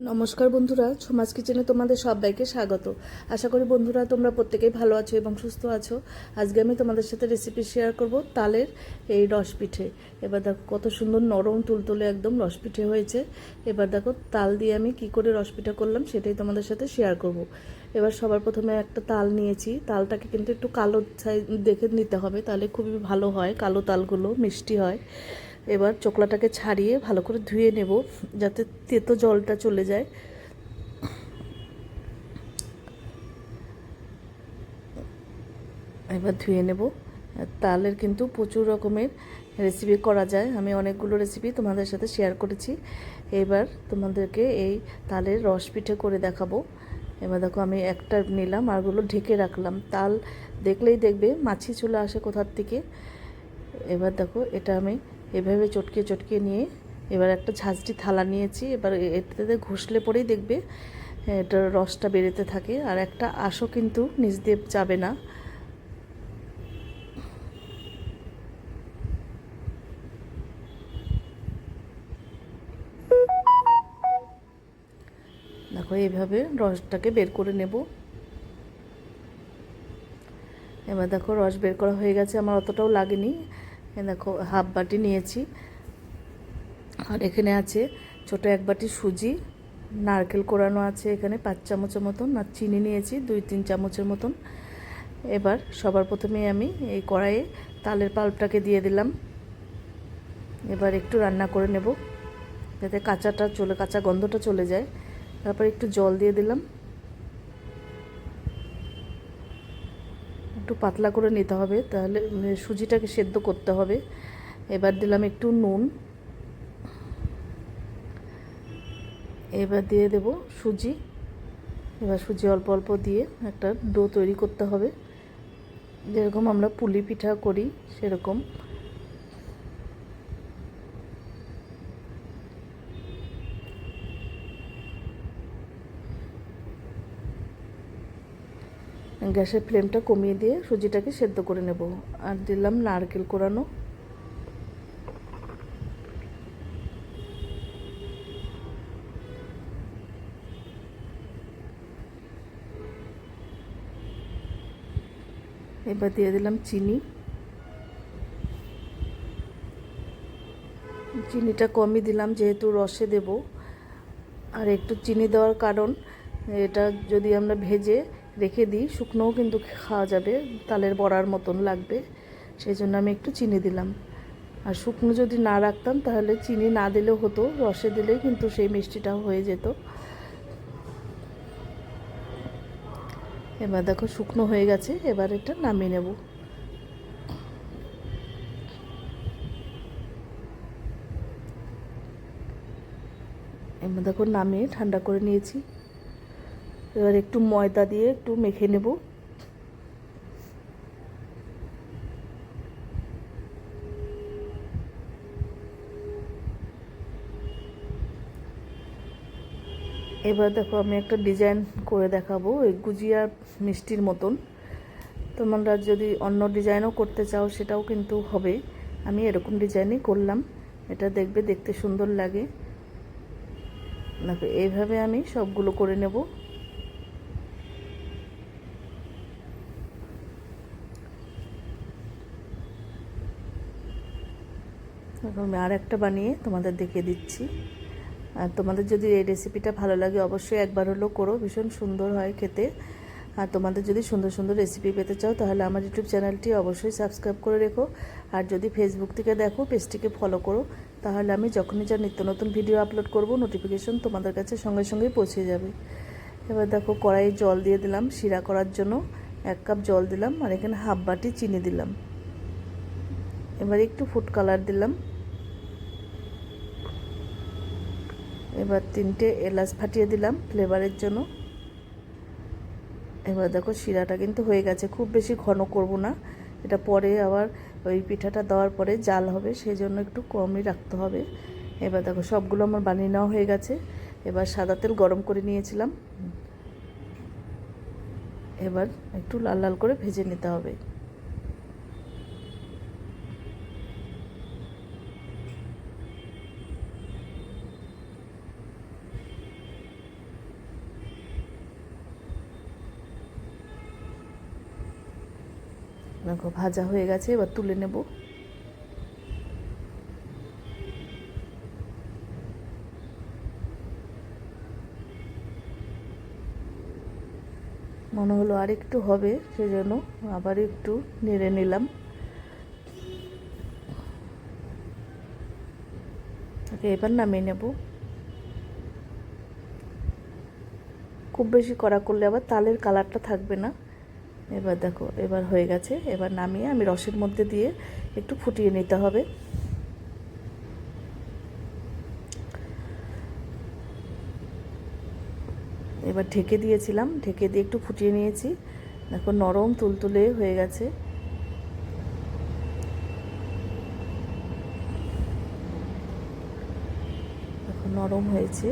নমস্কার বন্ধুরা ছোমাস কিচেনে তোমাদের সবাইকে স্বাগত। আশা করি বন্ধুরা তোমরা প্রত্যেকেই ভালো আছো এবং সুস্থ আছো। আজকে আমি তোমাদের সাথে রেসিপি শেয়ার করব তালের এই রস পিঠে এবার দেখো কত সুন্দর নরম তুলতুলে একদম রস পিঠে হয়েছে। এবার দেখো তাল দিয়ে আমি কি করে রস পিঠা করলাম সেটাই তোমাদের সাথে শেয়ার করব। এবার সবার প্রথমে একটা তাল নিয়েছি। তালটাকে কিন্তু একটু কালো দেখে নিতে হবে, তাহলে খুবই ভালো হয়, কালো তালগুলো মিষ্টি হয়। এবার চোকলাটাকে ছাড়িয়ে ভালো করে ধুয়ে নেব, যাতে তেতো জলটা চলে যায়। এবার ধুয়ে নেব। তালের কিন্তু প্রচুর রকমের রেসিপি করা যায়। আমি অনেকগুলো রেসিপি তোমাদের সাথে শেয়ার করেছি। এবার তোমাদেরকে এই তালের রস পিঠে করে দেখাবো। এবার দেখো আমি একটা নিলাম, আরগুলো ঢেকে রাখলাম। তাল দেখলেই দেখবে, মাছি চলে আসে কোথার থেকে। এবার দেখো, এটা আমি এভাবে চটকে চটকে নিয়ে এবার একটা ঝাঁঝরি থালা নিয়েছি। এবার এটাতে ঘষলে পরেই দেখবে, এটার রসটা বেরোতে থাকে। আর একটা আশও কিন্তু নিচ দিয়ে যাবে না। দেখো এইভাবে রসটাকে বের করে নেব। এবার দেখো, রস বের করা হয়ে গেছে, আমার অতটাও লাগেনি। দেখো, হাফ বাটি নিয়েছি। আর এখানে আছে ছোট এক বাটি সুজি, নারকেল কোরানো আছে এখানে, পাঁচ চামচের মতন, আর চিনি নিয়েছি, দুই তিন চামচের মতন। এবার সবার প্রথমে আমি এই কড়াইয়ে তালের পাল্পটাকে দিয়ে দিলাম। এবার একটু রান্না করে নেব, যাতে কাঁচাটা চলে, কাঁচা গন্ধটা চলে যায়। তারপর একটু জল দিয়ে দিলাম। একটু পাতলা করে নিতে হবে, তাহলে সুজিটাকে সেদ্ধ করতে হবে। এবার দিলাম একটু নুন। এবার দিয়ে দেব সুজি। এবার সুজি অল্প অল্প দিয়ে একটা ডো তৈরি করতে হবে। যেরকম আমরা পুলি পিঠা করি, সেরকম। গ্যাসের ফ্লেমটা কমিয়ে দিয়ে সুজিটাকে সেদ্ধ করে নেব। আর দিলাম নারকেল কোরানো। এবার দিয়ে দিলাম চিনি। চিনিটা কমই দিলাম, যেহেতু রসে দেব। আর একটু চিনি দেওয়ার কারণ, এটা যদি আমরা ভেজে রেখে দিই, শুকনোও কিন্তু খাওয়া যাবে, তালের বড়ার মতন লাগবে, সেই জন্য আমি একটু চিনি দিলাম। আর শুকনো যদি না রাখতাম, তাহলে চিনি না দিলেও হতো, রসে দিলে কিন্তু সেই মিষ্টিটাও হয়ে যেত। এবার দেখো শুকনো হয়ে গেছে, এবার এটা নামিয়ে নেব। এবার দেখো নামিয়ে ঠান্ডা করে নিয়েছি। এবার একটু ময়দা দিয়ে একটু মেখে নেব। এবার দেখো আমি একটা ডিজাইন করে দেখাবো ওই গুজিয়া মিষ্টির মতন। তোমরা যদি অন্য ডিজাইনও করতে চাও, সেটাও কিন্তু হবে। আমি এরকম ডিজাইনই করলাম। এটা দেখবে দেখতে সুন্দর লাগে। দেখো, এইভাবে আমি সবগুলো করে নেব। আমি আর একটা বানিয়ে তোমাদের দেখিয়ে দিচ্ছি। আর তোমাদের যদি এই রেসিপিটা ভালো লাগে অবশ্যই একবার হলেও করো, ভীষণ সুন্দর হয় খেতে। আর তোমাদের যদি সুন্দর সুন্দর রেসিপি পেতে চাও, তাহলে আমার ইউটিউব চ্যানেলটি অবশ্যই সাবস্ক্রাইব করে রেখো। আর যদি ফেসবুক থেকে দেখো পেজটিকে ফলো করো, তাহলে আমি যখনই যা নিত্য নতুন ভিডিও আপলোড করব নোটিফিকেশন তোমাদের কাছে সঙ্গে সঙ্গেই পৌঁছে যাবে। এবার দেখো কড়াই জল দিয়ে দিলাম, শিরা করার জন্য এক কাপ জল দিলাম, আর এখানে হাফ বাটি চিনি দিলাম। এবার একটু ফুড কালার দিলাম। এবার তিনটে এলাচ ফাটিয়ে দিলাম ফ্লেভারের জন্য। এবার দেখো শিরাটা কিন্তু হয়ে গেছে। খুব বেশি ঘন করব না। এটা পরে আবার ওই পিঠাটা দেওয়ার পরে জাল হবে সেই জন্য একটু কমই রাখতে হবে। এবার দেখো সবগুলো আমার বানিয়ে নেওয়া হয়ে গেছে। এবার সাদা তেল গরম করে নিয়েছিলাম। এবার একটু লাল লাল করে ভেজে নিতে হবে। দেখো ভাজা হয়ে গেছে, এবার তুলে নেব। মনে হলো আর একটু হবে, সেজন্য আবার একটু নেড়ে নিলাম। এবার নামিয়ে নেব। খুব বেশি কড়া করলে আবার তালের কালারটা থাকবে না। এবার দেখো, এবার হয়ে গেছে। এবার নামিয়ে আমি রসের মধ্যে দিয়ে একটু ফুটিয়ে নিতে হবে। এবার ঢেকে দিয়েছিলাম, ঢেকে দিয়ে একটু ফুটিয়ে নিয়েছি। দেখো, নরম তুলতুলে হয়ে গেছে। দেখো, নরম হয়েছে।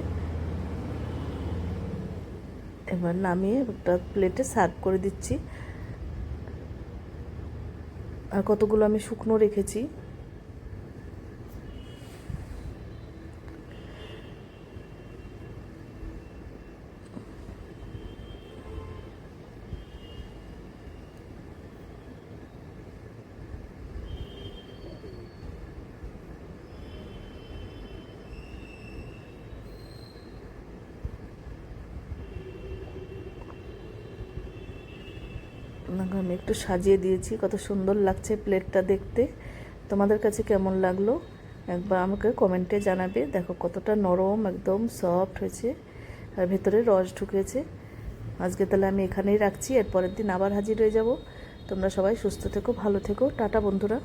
এবার নামিয়ে একটা প্লেটে সার্ভ করে দিচ্ছি। আর কতগুলো আমি শুকনো রেখেছি। দেখো আমি একটু সাজিয়ে দিয়েছি, কত সুন্দর লাগছে প্লেটটা দেখতে। তোমাদের কাছে কেমন লাগল? একবার আমাকে কমেন্টে জানাবে। দেখো কতটা নরম, একদম সফট হয়েছে, আর ভেতরে রস ঢুকেছে। আজকে তাহলে আমি এখানেই রাখছি, এরপরের দিন আবার হাজির হয়ে যাব। তোমরা সবাই সুস্থ থেকো, ভালো থেকো। টাটা বন্ধুরা।